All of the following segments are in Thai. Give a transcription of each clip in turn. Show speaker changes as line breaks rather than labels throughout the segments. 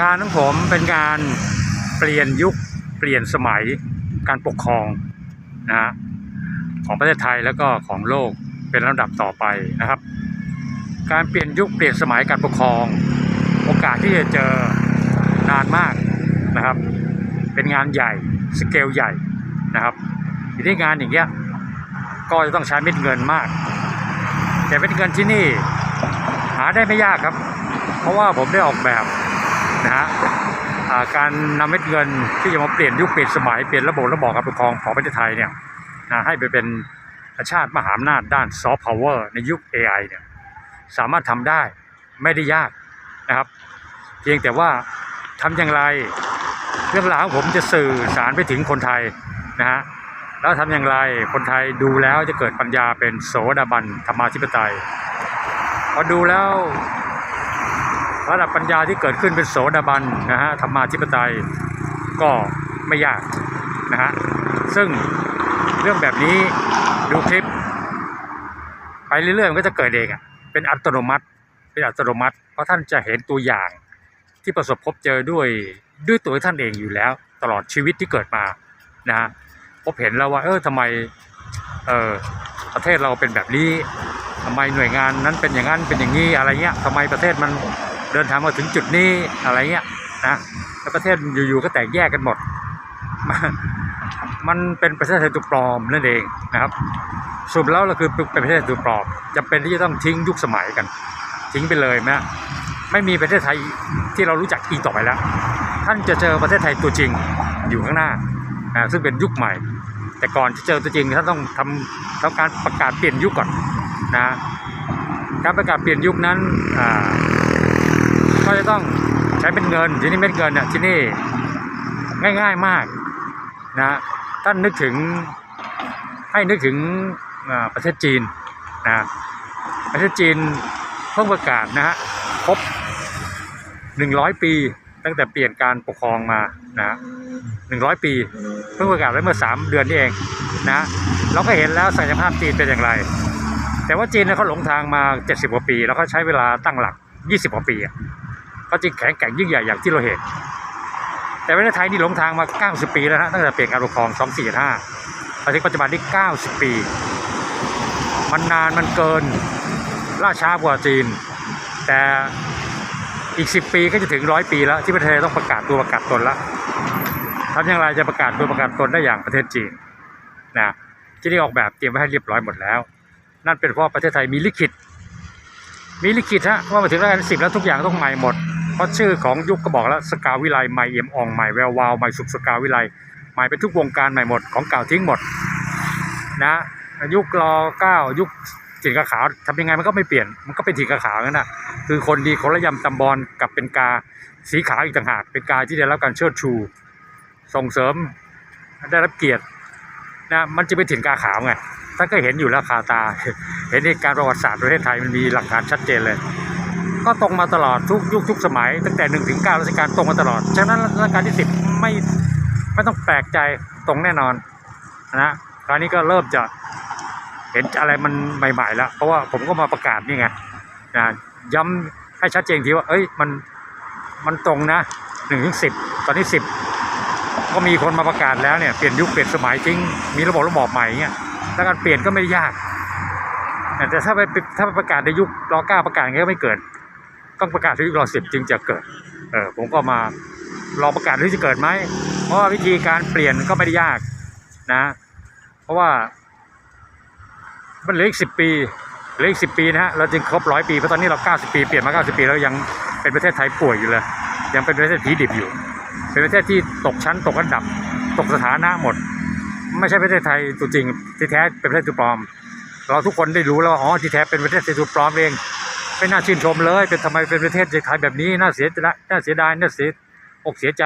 งานของผมเป็นงานเปลี่ยนยุคเปลี่ยนสมัยการปกครองนะฮะของประเทศไทยแล้วก็ของโลกเป็นลำดับต่อไปนะครับ การเปลี่ยนยุคเปลี่ยนสมัยการปกครอง โอกาสที่จะเจอนานมากนะครับ เป็นงานใหญ่สเกลใหญ่นะครับทีนี้งานอย่างเงี้ยก็จะต้องใช้เม็ดเงินมาก แต่เม็ดเงินที่นี่หาได้ไม่ยากครับ เพราะว่าผมได้ออกแบบ นะฮะการนำเม็ดเงินที่จะมาเปลี่ยนยุคเปลี่ยนสมัยเปลี่ยนระบบระบอบการปกครองของประเทศไทยเนี่ยให้ไปเป็นชาติมหาอำนาจด้านซอฟต์พาวเวอร์ในยุค AI เนี่ยสามารถทำได้ไม่ได้ยากนะครับ เพียงแต่ว่าทำอย่างไรเรื่องราวของผมจะสื่อสารไปถึงคนไทยนะฮะแล้วทำอย่างไรคนไทยดูแล้วจะเกิดปัญญาเป็นโสดาบันธรรมาธิปไตยพอดูแล้ว ระดับปัญญาที่เกิดขึ้นเป็นโสดาบันนะฮะธรรมาธิปไตยก็ไม่ยากนะฮะซึ่งเรื่องแบบนี้ดูคลิป ไปเรื่อยๆมันก็จะเกิดเองอะเป็นอัตโนมัติเป็นอัตโนมัติ เพราะท่านจะเห็นตัวอย่างที่ประสบพบเจอด้วยด้วยตัวท่านเองอยู่แล้ว ตลอดชีวิตที่เกิดมานะฮะพบเห็นแล้วว่าเออทำไมเออประเทศเราเป็นแบบนี้ทำไมหน่วยงานนั้นเป็นอย่างนั้นเป็นอย่างนี้อะไรเงี้ยทำไมประเทศมัน เดินทางมาถึงจุดนี้อะไรเงี้ยนะแล้วประเทศอยู่ๆก็แตกแยกกันหมด มันเป็นประเทศไทยตัวปลอมนั่นเองนะครับสรุปแล้วเราคือเป็นประเทศตัวปลอมจำเป็นที่จะต้องทิ้งยุคสมัยกัน ทิ้งไปเลยนะไม่มีประเทศไทยที่เรารู้จักอีกต่อไปแล้ว ท่านจะเจอประเทศไทยตัวจริงอยู่ข้างหน้านะซึ่งเป็นยุคใหม่ แต่ก่อนจะเจอตัวจริงท่านต้องทำทำการประกาศเปลี่ยนยุคก่อนนะการประกาศเปลี่ยนยุคนั้นอ่า จะต้องใช้เป็นเงินที่นี่เม็ดเงินเนี่ยที่นี่ง่ายๆมากนะท่านนึกถึงให้นึกถึงประเทศจีนนะประเทศจีนเพิ่งประกาศนะฮะครบหนึ่งร้อยปี ตั้งแต่เปลี่ยนการปกครองมานะหนึ่งร้อยปี เพิ่งประกาศไว้เมื่อสามเดือนนี้เองนะเราก็เห็นแล้วศักยภาพจีนเป็นอย่างไร แต่ว่าจีนเนี่ยเขาหลงทางมา70กว่าปี แล้วก็ใช้เวลาตั้งหลัก20กว่าปีอะ เขาจึงแข็งแกร่งยิ่งใหญ่อย่างที่เราเห็น แต่ประเทศไทยนี่หลงทางมา 90 ปีแล้วนะตั้งแต่เปลี่ยนการปกครอง 245มาถึงปัจจุบันที่90 ปี มันนานมันเกินล่าช้ากว่าจีน แต่อีก 10 ปีก็จะถึงร้อยปีแล้วที่ประเทศต้องประกาศตัวประกาศตนแล้วทำอย่างไรจะประกาศตัวประกาศตนได้อย่างประเทศจีนนะที่นี่ออกแบบเตรียมไว้ให้เรียบร้อยหมดแล้ว นั่นเป็นเพราะประเทศไทยมีลิขิต มีลิขิตฮะว่ามาถึงรัชกาลที่สิบแล้วทุกอย่างต้องใหม่หมด เพราะชื่อของยุคก็บอกแล้วสกาวิไลใหม่เอี่ยมอ่องใหม่แวววาวใหม่สุขสกาวิไลใหม่เป็นทุกวงการใหม่หมดของเก่าทิ้งหมดนะยุครอเก้ายุคถิ่นกาขาวทำยังไงมันก็ไม่เปลี่ยนมันก็เป็นถิ่นกาขาวนั่นนะคือคนดีคนละยำตำบอลกับเป็นกาสีขาวอีกต่างหากเป็นกาที่ได้รับการเชิดชู ส่งเสริมได้รับเกียรตินะมันจะเป็นถิ่นกาขาวไงท่านก็เห็นอยู่แล้วคาตา เห็นในการประวัติศาสตร์ประเทศไทยมันมีหลักฐานชัดเจนเลย ก็ตรงมาตลอดทุกยุคทุกสมัย ตั้งแต่หนึ่งถึงเก้ารัชกาลตรงมาตลอด ฉะนั้นรัชกาลที่สิบไม่ไม่ต้องแปลกใจตรงแน่นอนนะคราวนี้ก็เริ่มจะเห็นอะไรมันใหม่ๆแล้ว เพราะว่าผมก็มาประกาศนี่ไงนะย้ำให้ชัดเจนทีว่าเอ้ยมันมันตรงนะหนึ่งถึงสิบตอนนี้สิบก็มีคนมาประกาศแล้วเนี่ยเปลี่ยนยุคเปลี่ยนสมัยจริง มีระบบระบอบใหม่เงี้ยแล้วการเปลี่ยนก็ไม่ยาก แต่ถ้าไปถ้าไปประกาศในยุครอเก้าประกาศก็ไม่เกิด ต้องประกาศในยุครอสิบจึงจะเกิด เออผมก็มาลองประกาศที่จะเกิดไหม เพราะว่าวิธีการเปลี่ยนก็ไม่ได้ยากนะ เพราะว่า มันเหลืออีกสิบปีเหลืออีกสิบปีนะฮะเราจึงครบร้อยปีเพราะตอนนี้เราเก้าสิบปีเปลี่ยนมาเก้าสิบปีแล้วยังเป็นประเทศไทยป่วยอยู่เลย ยังเป็นประเทศผีดิบอยู่ เป็นประเทศที่ตกชั้นตกอันดับ ตกสถานะหมด ไม่ใช่ประเทศไทยตัวจริงที่แท้เป็นประเทศตัวปลอม เราทุกคนได้รู้แล้วว่าอ๋อที่แท้เป็นประเทศตัวปลอมเอง ไม่น่าชื่นชมเลย เป็นทำไมเป็นประเทศไทยแบบนี้น่าเสียใจน่าเสียดายน่าเสียอกเสียใจ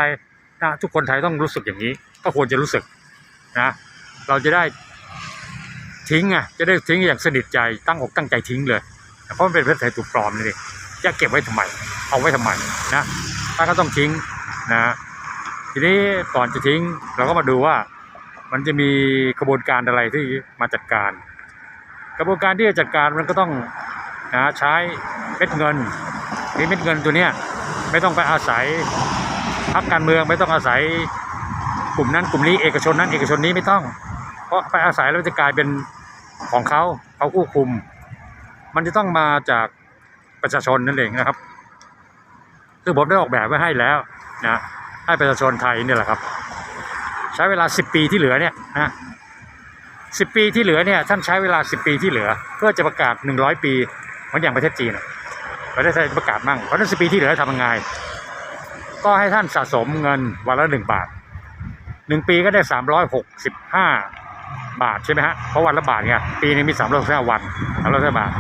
นะทุกคนไทยต้องรู้สึกอย่างนี้ ก็ควรจะรู้สึกนะเราจะได้ทิ้งอะจะได้ทิ้งอย่างสนิทใจตั้งอกตั้งใจทิ้งเลย เพราะมันเป็นประเทศไทยตัวปลอมนี่เองจะเก็บไว้ทำไม เอาไว้ทำไมนะถ้าก็ต้องทิ้งนะทีนี้ก่อนจะทิ้งเราก็มาดูว่ามันจะมีกระบวนการอะไรที่มาจัดการ กระบวนการที่จะจัดการมันก็ต้อง นะใช้เม็ดเงินมีเม็ดเงินตัวเนี้ยไม่ต้องไปอาศัยพรรคการเมืองไม่ต้องอาศัยกลุ่มนั้นกลุ่มนี้เอกชนนั้นเอกชนนี้ไม่ต้อง เพราะไปอาศัยแล้วจะกลายเป็นของเขาเขาควบคุม มันจะต้องมาจากประชาชนนั่นเองนะครับซึ่งผมได้ออกแบบไว้ให้แล้วนะให้ประชาชนไทยเนี่ยแหละครับ ใช้เวลา 10 ปีที่เหลือเนี่ยนะ10ปีที่เหลือเนี่ยท่านใช้เวลา 10 ปีที่เหลือ เพื่อจะประกาศ 100 ปี เหมือนอย่างประเทศจีนอะประเทศไทยประกาศมั่งเพราะนั้น10ปีที่เหลือทำยังไง ก็ให้ท่านสะสมเงินวันละ1บาท1ปีก็ได้365บห้าบาทใช่ไหมฮะเพราะวันละบาทไงปีนึงมี365วัน365บาท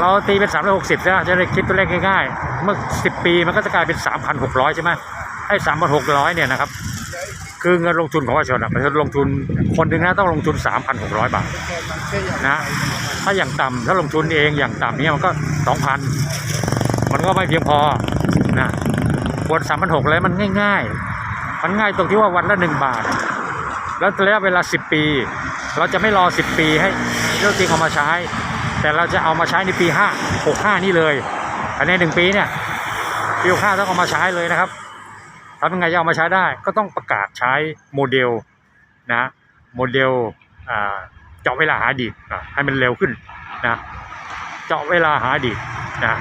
เราตีเป็น360ใช่ไหมจะได้คิดตัวเลขง่ายๆ เมื่อ10ปีมันก็จะกลายเป็น3,600ใช่ไหมไอ้3,600เนี่ยนะครับคือเงินลงทุนของประชาชนอะประชาชนลงทุนคนหนึ่งนะต้องลงทุน 3,600 บาทนะ ถ้าอย่างต่ำถ้าลงทุนเองอย่างต่ำเนี่ยมันก็2,000มันก็ไม่เพียงพอนะควร3,600เลยมันง่าย ๆ มันง่ายตรงที่ว่าวันละ1บาท แล้วระยะเวลา10ปี เราจะไม่รอ10ปีให้เรื่องจริงเอามาใช้ แต่เราจะเอามาใช้ในปี5 65นี่เลยภายในหนึ่งปีเนี่ยปี65ต้องเอามาใช้เลยนะครับทำยังไงจะเอามาใช้ได้ ก็ต้องประกาศใช้โมเดลนะโมเดลอ่า เจาะเวลาหาดีให้มันเร็วขึ้นนะเจาะเวลาหาดีนะ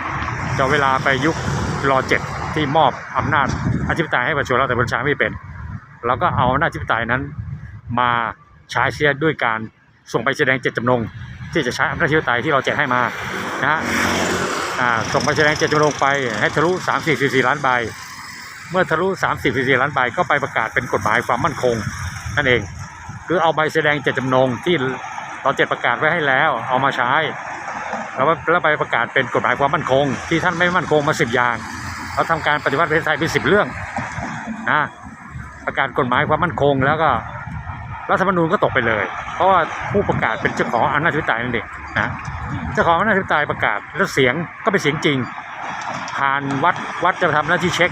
เจาะเวลาไปยุครอเจ็ดที่มอบอำนาจอธิปไตยให้ประชาชนแล้วแต่ประชาชนไม่เป็นเราก็เอาอำนาจอธิปไตยนั้น มาใช้เสียด้วยการส่งไปแสดงเจตจำนง ที่จะใช้อำนาจอธิปไตยที่เราแจกให้มานะฮะอ่าส่งไปแสดงเจตจำนงไปให้ทะลุ 3 4 4 4 ล้านใบ เมื่อทะลุ30 4 4 ล้านใบก็ไปประกาศเป็นกฎหมายความมั่นคงนั่นเอง คือเอาใบแสดงเจตจำนงที่ เราเจ็ดประกาศไว้ให้แล้ว เอามาใช้ แล้วแล้วไปประกาศเป็นกฎหมายความมั่นคง ที่ท่านไม่มั่นคงมาสิบอย่างเราทำการปฏิวัติประเทศไทยเป็นสิบเรื่องนะประกาศกฎหมายความมั่นคงแล้วก็รัฐธรรมนูญก็ตกไปเลย เพราะว่าผู้ประกาศเป็นเจ้าของอำนาจอธิปไตยนั่นเองนะเจ้าของอำนาจอธิปไตยประกาศแล้วเสียงก็เป็นเสียงจริง ผ่านวัดวัดจะทำหน้าที่เช็ค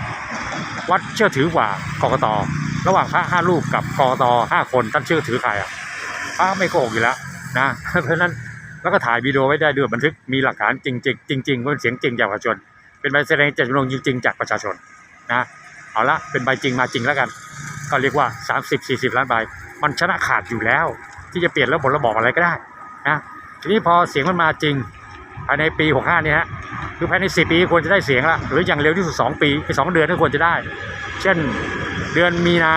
วัดเชื่อถือกว่ากกตระหว่างพระห้ารูปกับกกตห้าคนท่านเชื่อถือใครอะพระไม่โกหกอยู่แล้ว นะเพราะฉะนั้นแล้วก็ถ่ายวิดีโอไว้ได้ด้วยบันทึกมีหลักฐานจริงๆจริงๆว่าเป็นเสียงจริงจากประชาชน เป็นใบแสดงเจตจำนงจริง ๆ จากประชาชนนะเอาละเป็นใบจริงมาจริงแล้วกัน ก็เรียกว่า 30 40 ล้านใบมันชนะขาดอยู่แล้ว ที่จะเปลี่ยนระบบระบอบอะไรก็ได้นะทีนี้พอเสียงมันมาจริงภายในปี 65เนี่ยฮะคือภายใน 4 ปีควรจะได้เสียงละหรืออย่างเร็วที่สุด 2 ปีคือ2เดือนก็ควรจะได้ เช่นเดือนมีนา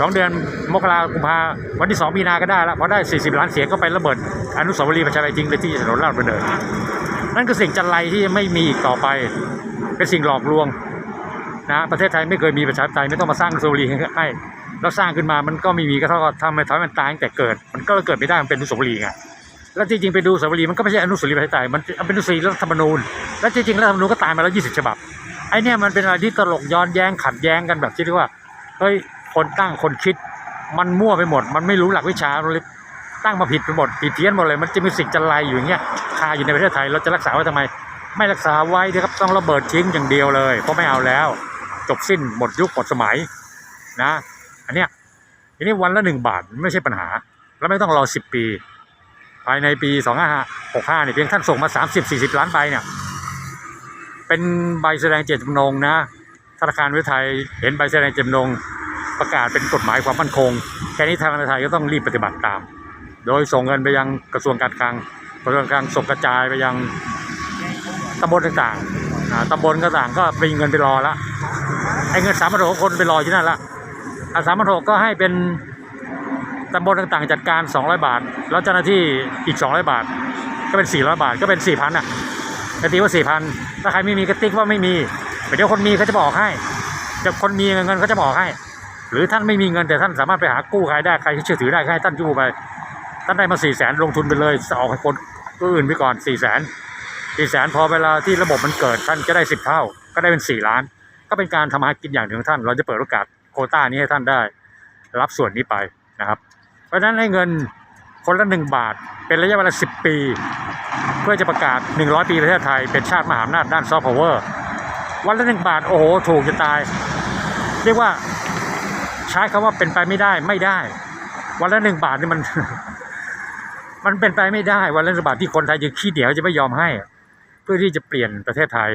สองเดือนมกราคมกุมภาวันที่2มีนาก็ได้แล้วพอได้ 40 ล้านเสียงก็ไประเบิดอนุสาวรีย์ประชาธิปไตยจริงเลยที่ถนนราชดำเนินนั่นคือสิ่งจันไรที่ไม่มีอีกต่อไป เป็นสิ่งหลอกลวงนะประเทศไทยไม่เคยมีประชาธิปไตยไม่ต้องมาสร้างอนุสาวรีย์ให้แล้วสร้างขึ้นมามันก็ไม่มีก็เท่ากับทำให้ทำให้มันตายตั้งแต่เกิด มันก็เกิดไม่ได้มันเป็นอนุสาวรีย์ไงแล้วจริงๆไปดูอนุสาวรีย์มันก็ไม่ใช่อนุสาวรีย์ประชาธิปไตยมันเป็นอนุสาวรีย์รัฐธรรมนูญและจริงๆรัฐธรรมนูญก็ตายมาแล้ว 20 ฉบับไอ้นี่ยมันเป็นอะไรที่ตลกย้อนแย้งขัดแย้งกันแบบที่เรียกว่าเฮ้ย คนตั้งคนคิด มันมั่วไปหมด มันไม่รู้หลักวิชาเลยตั้งมาผิดไปหมดผิดเพี้ยนหมดเลย มันจะมีสิ่งจันไรอยู่อย่างเงี้ยคาอยู่ในประเทศไทยเราจะรักษาไว้ทำไม ไม่รักษาไว้เดี๋ยวครับต้องระเบิดทิ้งอย่างเดียวเลย เพราะไม่เอาแล้ว จบสิ้นหมดยุคหมดสมัยนะ อันเนี้ยทีนี้วันละหนึ่งบาทไม่ใช่ปัญหา แล้วไม่ต้องรอสิบปี ภายในปี2565เนี่ยเพียงท่านส่งมา30-40ล้านใบเนี่ยเป็นใบแสดงเจตจำนงนะธนาคารประเทศไทยเห็นใบแสดงเจตจำนง ประกาศเป็นกฎหมายความมั่นคง แค่นี้ทางการไทยก็ต้องรีบปฏิบัติตาม โดยส่งเงินไปยังกระทรวงการคลังกระทรวงการคลังส่งกระจายไปยังตำบลต่างๆตำบลต่างๆก็มีเงินไปรอละไอ้เงินสามพันหกคนไปรอที่นั่นละอาสามพันหกก็ให้เป็นตำบลต่างๆ จัดการ 200 บาท แล้วเจ้าหน้าที่อีก 200 บาท ก็เป็น 400 บาทก็เป็น 4,000อะกตีว่า 4,000 ถ้าใครไม่มีกระติ๊กว่าไม่มีเดี๋ยวคนมีเขาจะบอกให้จะคนมีเงินเขาจะบอกให้ หรือท่านไม่มีเงินแต่ท่านสามารถไปหากู้ใครได้ใครที่เชื่อถือได้ให้ท่านกู้ไป ท่านได้มา4 0 0 0 0 0ลงทุนไปเลยออกให้คนอื่นไปก่อน4 0 0 0 0 0 4 0 0 0 0พอเวลาที่ระบบมันเกิดท่านจะได้10เท่า ก็ได้เป็น4ล้าน ก็เป็นการทำมาหากินอย่างหนึ่งของท่าน เราจะเปิดโอกาสโคต้านี้ให้ท่านได้ รับส่วนนี้ไปนะครับ เพราะฉะนั้นให้เงินคนละหนึ่งบาท เป็นระยะเวลาสิบปี เพื่อจะประกาศ 100 ปีประเทศไทย เป็นชาติมหาอำนาจด้านซอฟต์พาวเวอร์วันละหนึ่งบาทโอ้โหถูกจะตาย เรียกว่า ใช้คำว่าเป็นไปไม่ได้ไม่ได้ วันละหนึ่งบาทนี่มัน มันเป็นไปไม่ได้ วันละหนึ่งบาทที่คนไทยจะขี้เหนียวจะไม่ยอมให้ เพื่อที่จะเปลี่ยนประเทศไทย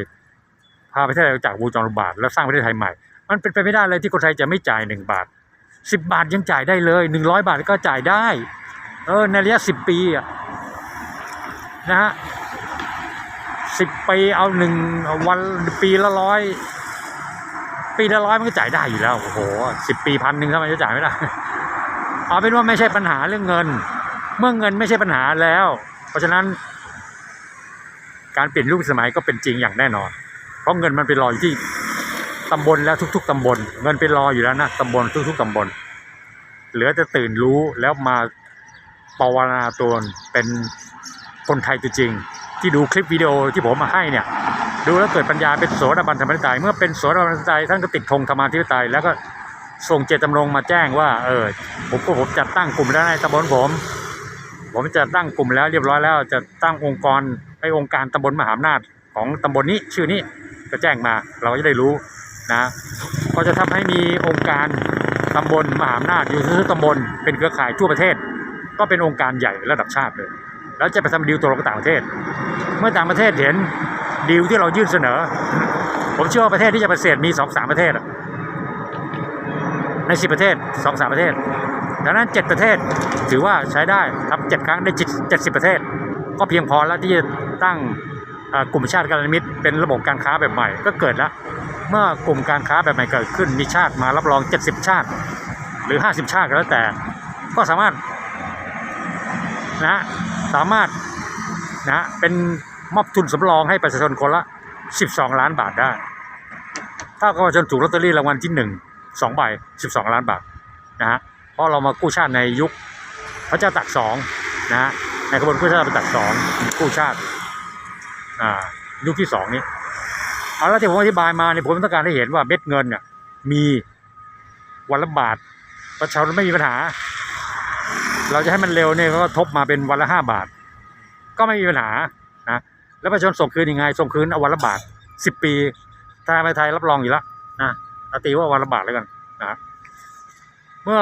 ภาประเทศไทยออกจากวงจรอุบาทแล้วสร้างประเทศไทยใหม่ มันเป็นไปไม่ได้เลยที่คนไทยจะไม่จ่ายหนึ่งบาทสิบบาทยังจ่ายได้เลยหนึ่งร้อยบาทก็จ่ายได้ เออในระยะสิบปีอะนะฮะสิบปีเอาหนึ่งวันปีละร้อย ปีละร้อยมันก็จ่ายได้อยู่แล้ว โอ้โหสิบปีพันหนึ่งทำไมจะจ่ายไม่ได้ เอาเป็นว่าไม่ใช่ปัญหาเรื่องเงิน เมื่อเงินไม่ใช่ปัญหาแล้ว เพราะฉะนั้น การเปลี่ยนรูปสมัยก็เป็นจริงอย่างแน่นอน เพราะเงินมันไปรออยู่ที่ตำบลแล้วทุก ๆตำบล เงินไปรออยู่แล้วนะตำบลทุก ๆตำบล เหลือแต่ตื่นรู้แล้วมาปวารณาตนเป็นคนไทยตัวจริง ที่ดูคลิปวิดีโอที่ผมมาให้เนี่ย ดูแล้วเกิดปัญญาเป็นโสดาบันธรรมนิตายเมื่อเป็นโสดาบันธรรมนิตายท่านก็ติดธงธรรมาธิปไตยแล้วก็ส่งเจตจำนงมาแจ้งว่าเออผมก็ผมจัดตั้งกลุ่มแล้วในตำบลผม ผมจะตั้งกลุ่มแล้วเรียบร้อยแล้วจะตั้งองค์กรไอ้องค์การตำบลมหาอำนาจของตำบลนี้ชื่อนี้ก็แจ้งมาเราก็จะได้รู้นะก็จะทำให้มีองค์การตำบลมหาอำนาจอยู่ทุกตำบลเป็นเครือข่ายทั่วประเทศ ก็เป็นองค์การใหญ่ระดับชาติเลย แล้วจะไปทำดีลตัวกับต่างประเทศ เมื่อต่างประเทศเห็น ดีลที่เรายื่นเสนอ ผมเชื่อว่าประเทศที่จะประเสริฐมีสองสามประเทศในสิบประเทศสองสามประเทศดังนั้นเจ็ดประเทศถือว่าใช้ได้ทำเจ็ดครั้งได้เจ็ดสิบประเทศ ก็เพียงพอแล้วที่จะตั้งกลุ่มชาติการมิตรเป็นระบบการค้าแบบใหม่ก็เกิดแล้ว เมื่อกลุ่มการค้าแบบใหม่เกิดขึ้นมีชาติมารับรอง 70 ชาติ หรือ 50 ชาติก็แล้วแต่ ก็สามารถนะสามารถนะเป็น มอบทุนสำรองให้ประชาชนคนละ 12 ล้านบาทได้ถ้าประชาชนถูกลอตเตอรี่รางวัลที่หนึ่งสองใบ12 ล้านบาทนะฮะเพราะเรามากู้ชาติในยุคพระเจ้าตากสองนะฮะในกระบวนกู้ชาติพระเจ้าตากสองกู้ชาติอ่ายุคที่สองนี้เอาละที่ผมอธิบายมาเนี่ยผมต้องการให้เห็นว่าเม็ดเงินเนี่ยมีวันละบาท ประชาชนไม่มีปัญหา เราจะให้มันเร็วเนี่ยก็ทบมาเป็นวันละห้าบาท ก็ไม่มีปัญหา แล้วประชาชนส่งคืนยังไง ส่งคืนเอาวันละบาทสิบปีธนาคารไทยรับรองอยู่แล้วนะเอาตีว่าวันละบาทแล้วกันนะเมื่อ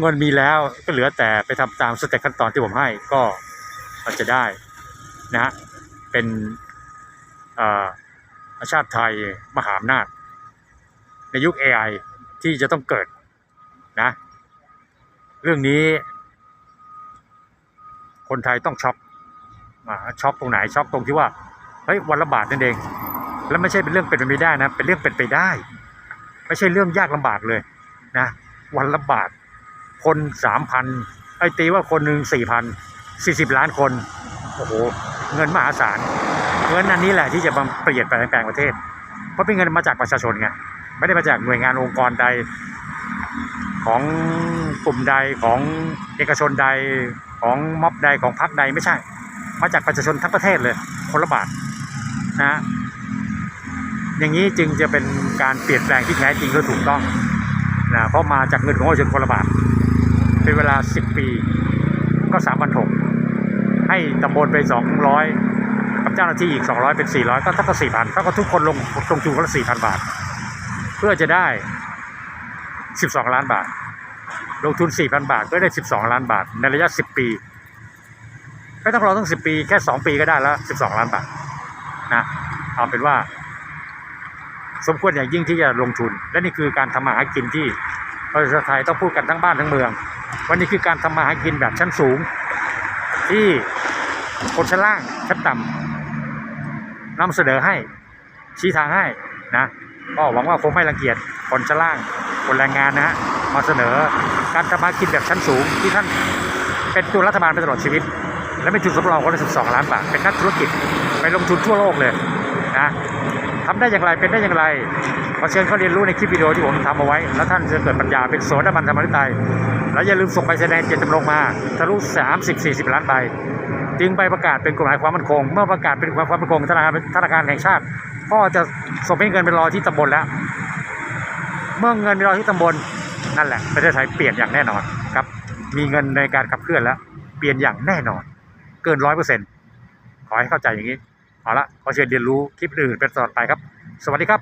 เงินมีแล้วก็เหลือแต่ไปทำตามสเต็ปขั้นตอนที่ผมให้ก็มันจะได้นะฮะเป็นอ่อชาติไทยมหาอำนาจ ในยุค AI ที่จะต้องเกิดนะ เรื่องนี้คนไทยต้องช็อก ช็อกตรงไหนช็อกตรงที่ว่าเฮ้ยวันละบาทนั่นเอง แล้วไม่ใช่เป็นเรื่องเป็นไปไม่ได้นะ เป็นเรื่องเป็นไปได้ ไม่ใช่เรื่องยากลำบากเลยนะวันละบาทคนสามพันไอ้ตีว่าคนหนึ่งสี่พันสี่สิบล้านคนโอ้โหเงินมหาศาลเงินอันนี้แหละที่จะมาเปลี่ยนแปลงแปลงประเทศ เพราะเป็นเงินมาจากประชาชนไงไม่ได้มาจากหน่วยงานองค์กรใดของกลุ่มใดของเอกชนใดของม็อบใดของพรรคใดไม่ใช่ มาจากประชาชนทั้งประเทศเลยคนละบาทนะอย่างนี้จึงจะเป็นการเปลี่ยนแปลงที่แท้จริงและถูกต้องนะเพราะมาจากเงินของประชาชนคนละบาทเป็นเวลา 10 ปีก็3 6 0 0ให้ตำบลไป 200 กับเจ้าหน้าที่อีก 200 เป็น 400 ก็เท่ากับ4,000เท่ากับทุกคนลงลงทุนคนละ4,000บาท เพื่อจะได้ 12 ล้านบาท ลงทุน 4,000 บาทก็ได้ 12 ล้านบาท ในระยะ 10 ปี ไม่ต้องรอตั้ง10ปีแค่2ปีก็ได้แล้ว12ล้านบาทนะเอาเป็นว่า สมควรอย่างยิ่งที่จะลงทุน และนี่คือการทำมาหากินที่ประชาชนไทยต้องพูดกันทั้งบ้านทั้งเมือง วันนี้คือการทำมาหากินแบบชั้นสูง ที่คนชั้นล่างชั้นต่ำนำเสนอให้ชี้ทางให้นะก็หวังว่าคงไม่รังเกียจคนชั้นล่างคนแรงงานนะฮะมาเสนอการทำมาหากินแบบชั้นสูงที่ท่านเป็นตัวรัฐบาลไปตลอดชีวิต และเป็นจุดสำรองคนละ12 ล้านบาท เป็นนักธุรกิจไปลงทุนทั่วโลกเลยนะทำได้อย่างไรเป็นได้อย่างไรขอเชิญเขาเรียนรู้ในคลิปวิดีโอที่ผมทำเอาไว้ แล้วท่านจะเกิดปัญญาเป็นโสดาบันธรรมนิตยแล้วอย่าลืมส่งไปแสดงเจตจำนงมาทะลุ30 40 ล้านใบจึงไปประกาศเป็นกฎหมายความมั่นคง เมื่อประกาศเป็นกฎหมายความมั่นคงธนาคารธนาคารแห่งชาติ ก็จะส่งเป็นเงินเป็นรอที่ตำบลแล้ว เมื่อเงินเป็นรอที่ตำบลนั่นแหละประเทศไทยเปลี่ยนอย่างแน่นอนครับ มีเงินในการขับเคลื่อนแล้ว เปลี่ยนอย่างแน่นอน เกินร้อยเปอร์เซ็นต์ขอให้เข้าใจอย่างนี้ เอาละขอเชิญเรียนรู้คลิปอื่นเป็นตลอดไปครับ สวัสดีครับ